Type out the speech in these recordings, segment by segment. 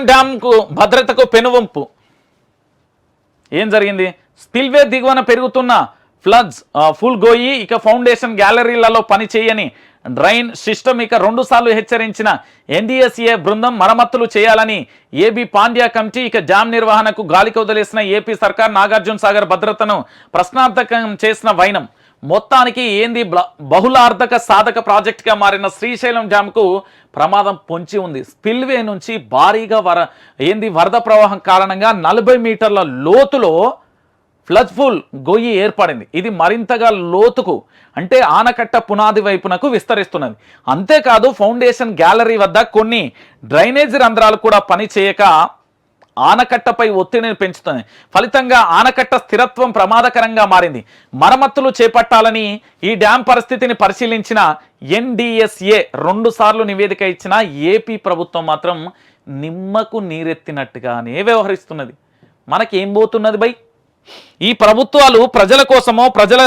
శ్రీశైలం డ్యామ్కు భద్రతకు పెనువంపు. ఏం జరిగింది? స్పిల్వే దిగువన పెరుగుతున్న ఫ్లడ్స్ ఫుల్ గోయి ఇక ఫౌండేషన్ గ్యాలరీలలో పనిచేయని డ్రైన్ సిస్టమ్ ఇక రెండు సార్లు హెచ్చరించిన ఎన్డీఎస్ఏ బృందం మరమ్మతులు చేయాలని ఏబీ పాండ్యా కమిటీ ఇక డ్యామ్ నిర్వహణకు గాలికి వదిలేసిన ఏపీ సర్కార్ నాగార్జున సాగర్ భద్రతను ప్రశ్నార్థకం చేసిన వైనం. మొత్తానికి ఏంది బ్ల- బహుళార్థక సాధక ప్రాజెక్టుగా మారిన శ్రీశైలం డ్యామ్కు ప్రమాదం పొంచి ఉంది. స్పిల్వే నుంచి భారీగా వర ఏంది వరద ప్రవాహం కారణంగా నలభై మీటర్ల లోతులో ఫ్లడ్ఫుల్ గొయ్యి ఏర్పడింది. ఇది మరింతగా లోతుకు అంటే ఆనకట్ట పునాది వైపునకు విస్తరిస్తున్నది. అంతేకాదు ఫౌండేషన్ గ్యాలరీ వద్ద కొన్ని డ్రైనేజ్ రంధ్రాలు కూడా పని చేయక ఆనకట్టపై ఒత్తిడిని పెంచుతుంది. ఫలితంగా ఆనకట్ట స్థిరత్వం ప్రమాదకరంగా మారింది. మరమ్మతులు చేపట్టాలని ఈ డ్యాం పరిస్థితిని పరిశీలించిన ఎన్డిఎస్ఏ రెండు సార్లు నివేదిక ఇచ్చిన ఏపీ ప్రభుత్వం మాత్రం నిమ్మకు నీరెత్తినట్టుగానే వ్యవహరిస్తున్నది. మనకేం పోతున్నది బై? ఈ ప్రభుత్వాలు ప్రజల కోసమో ప్రజల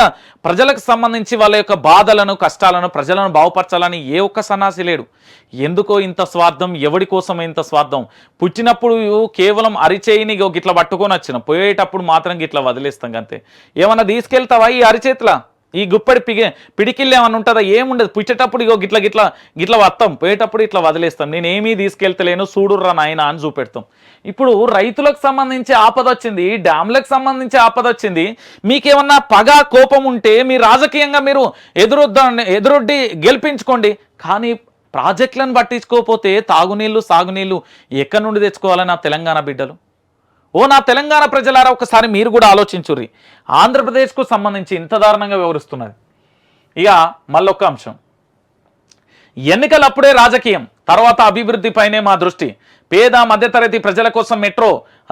ప్రజలకు సంబంధించి వాళ్ళ యొక్క బాధలను కష్టాలను ప్రజలను బాగుపరచాలని ఏ ఒక్క సన్నాసి లేడు. ఎందుకో ఇంత స్వార్థం ఎవడి కోసం ఇంత స్వార్థం? పుట్టినప్పుడు కేవలం అరిచేయిని గిట్ల పట్టుకొని వచ్చిన పోయేటప్పుడు మాత్రం గిట్ల వదిలేస్తాం అంతే ఏమన్నా తీసుకెళ్తావా ఈ అరిచేతిలా? ఈ గుప్పడి పిగి పిడికిళ్ళు ఏమన్నా ఉంటుందా? ఏముండదు. పుచ్చేటప్పుడు ఇగో గిట్ల గిట్ల గిట్ల వస్తాం పోయేటప్పుడు ఇట్లా వదిలేస్తాం. నేను ఏమీ తీసుకెళ్తలేను. చూడుర్రా నాయన అని చూపెడతాం. ఇప్పుడు రైతులకు సంబంధించి ఆపద వచ్చింది. డ్యామ్లకు సంబంధించి ఆపద వచ్చింది. మీకేమన్నా పగ కోపం ఉంటే మీ రాజకీయంగా మీరు ఎదురొద్ద ఎదురొడ్డి గెలిపించుకోండి. కానీ ప్రాజెక్టులను పట్టించుకోకపోతే తాగునీళ్ళు సాగునీళ్ళు ఎక్కడి నుండి తెచ్చుకోవాలని నా తెలంగాణ బిడ్డలు? ఓ నా తెలంగాణ ప్రజలారా ఒకసారి మీరు కూడా ఆలోచించుర్రి. ఆంధ్రప్రదేశ్కు సంబంధించి ఇంత దారుణంగా వివరిస్తున్నది. ఇక మళ్ళొక్క అంశం. ఎన్నికలు అప్పుడే రాజకీయం తర్వాత అభివృద్ధిపైనే మా దృష్టి. పేద మధ్యతరగతి ప్రజల కోసం మెట్రో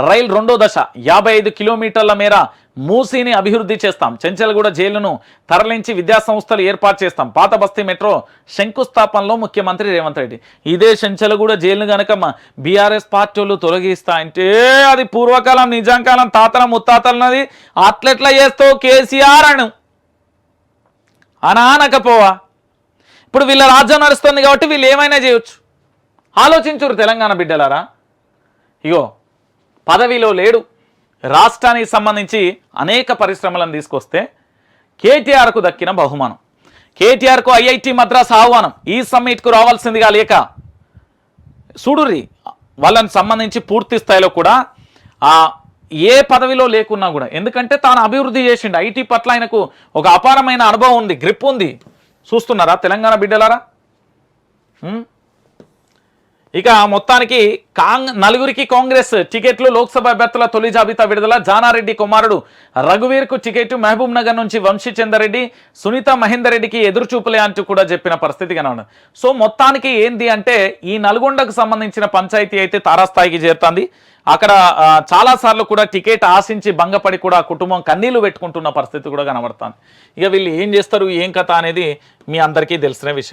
రైల్ రెండో దశ యాభై ఐదు కిలోమీటర్ల మేర మూసీని అభివృద్ధి చేస్తాం. చెంచలగూడ జైలును తరలించి విద్యాసంస్థలు ఏర్పాటు చేస్తాం. పాత బస్తీ మెట్రో శంకుస్థాపనలో ముఖ్యమంత్రి రేవంత్ రెడ్డి. ఇదే చెంచలగూడ జైలును గనక మా బీఆర్ఎస్ పార్టీ వాళ్ళు అది పూర్వకాలం నిజాంకాలం తాతల ముత్తాతలన్నది అట్లెట్లా చేస్తావు కేసీఆర్ అను. అనానకపోవా? ఇప్పుడు వీళ్ళ రాజ్యం నడుస్తుంది కాబట్టి వీళ్ళు ఏమైనా చేయొచ్చు. ఆలోచించురు తెలంగాణ బిడ్డలారా. ఇగో పదవిలో లేడు. రాష్ట్రానికి సంబంధించి అనేక పరిశ్రమలను తీసుకొస్తే కేటీఆర్కు దక్కిన బహుమానం. కేటీఆర్కు ఐఐటి మద్రాస్ ఆహ్వానం. ఈ సమ్మిట్కు రావాల్సిందిగా లేక చూడుర్రి వాళ్ళని సంబంధించి పూర్తి స్థాయిలో కూడా ఆ ఏ పదవిలో లేకున్నా కూడా ఎందుకంటే తాను అభివృద్ధి చేసిండు. ఐటీ పట్ల ఆయనకు ఒక అపారమైన అనుభవం ఉంది గ్రిప్ ఉంది. చూస్తున్నారా తెలంగాణ బిడ్డలారా? ఇక మొత్తానికి కాంగ్ నలుగురికి కాంగ్రెస్ టికెట్లు లోక్సభ అభ్యర్థుల తొలి జాబితా విడుదల. జానారెడ్డి కుమారుడు రఘువీర్కు టికెట్ మహబూబ్ నగర్ నుంచి వంశీచందర్ సునీత మహేందర్ రెడ్డికి ఎదురు చూపులే అంటూ కూడా చెప్పిన పరిస్థితి కనబడింది సో మొత్తానికి ఏంది అంటే ఈ నల్గొండకు సంబంధించిన పంచాయతీ అయితే తారాస్థాయికి చేరుతుంది. అక్కడ చాలాసార్లు కూడా టికెట్ ఆశించి భంగపడి కూడా కుటుంబం కన్నీళ్ళు పెట్టుకుంటున్న పరిస్థితి కూడా కనబడుతుంది. ఇక వీళ్ళు ఏం చేస్తారు ఏం కథ అనేది మీ అందరికీ తెలిసిన విషయం.